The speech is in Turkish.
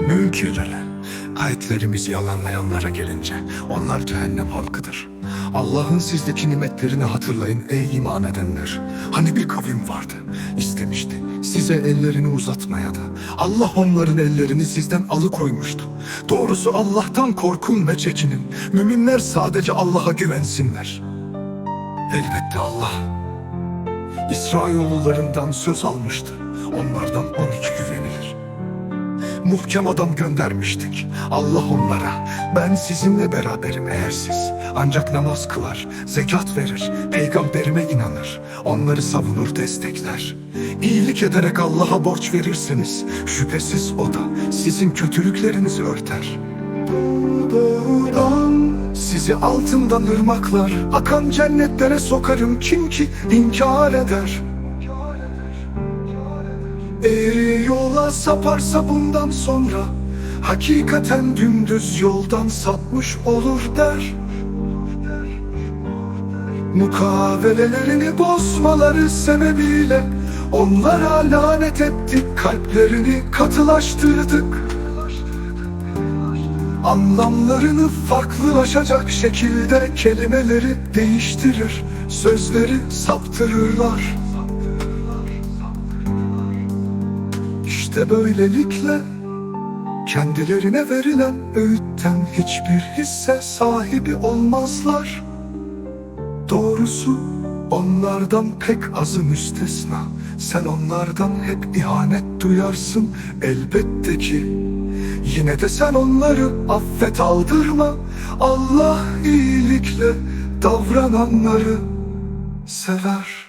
münkirlere, ayetlerimizi yalanlayanlara gelince onlar cehennem halkıdır. Allah'ın sizdeki nimetlerini hatırlayın ey iman edenler. Hani bir kavim vardı, istemişti size ellerini uzatmaya da. Allah onların ellerini sizden alıkoymuştu. Doğrusu Allah'tan korkun ve çekinin. Müminler sadece Allah'a güvensinler. Elbette Allah İsrailoğullarından söz almıştı. Onlardan 12 güvenilir. Muhkem adam göndermiştik. Allah onlara, ben sizinle beraberim eğer siz. Ancak namaz kılar, zekat verir, peygamberime inanır. Onları savunur, destekler. İyilik ederek Allah'a borç verirsiniz. Şüphesiz o da sizin kötülüklerinizi örter. Sizi altından ırmaklar Akan cennetlere sokarım kim ki inkar eder Eğri yola saparsa bundan sonra Hakikaten dümdüz yoldan sapmış olur der. Mukavelelerini bozmaları sebebiyle Onlara lanet ettik kalplerini katılaştırdık. Anlamlarını farklılaşacak şekilde kelimeleri değiştirir Sözleri saptırırlar İşte böylelikle kendilerine verilen öğütten hiçbir hisse sahibi olmazlar. Doğrusu onlardan pek azı müstesna. Sen onlardan hep ihanet duyarsın. Elbette ki. Yine de sen onları affet aldırma. Allah iyilikle davrananları sever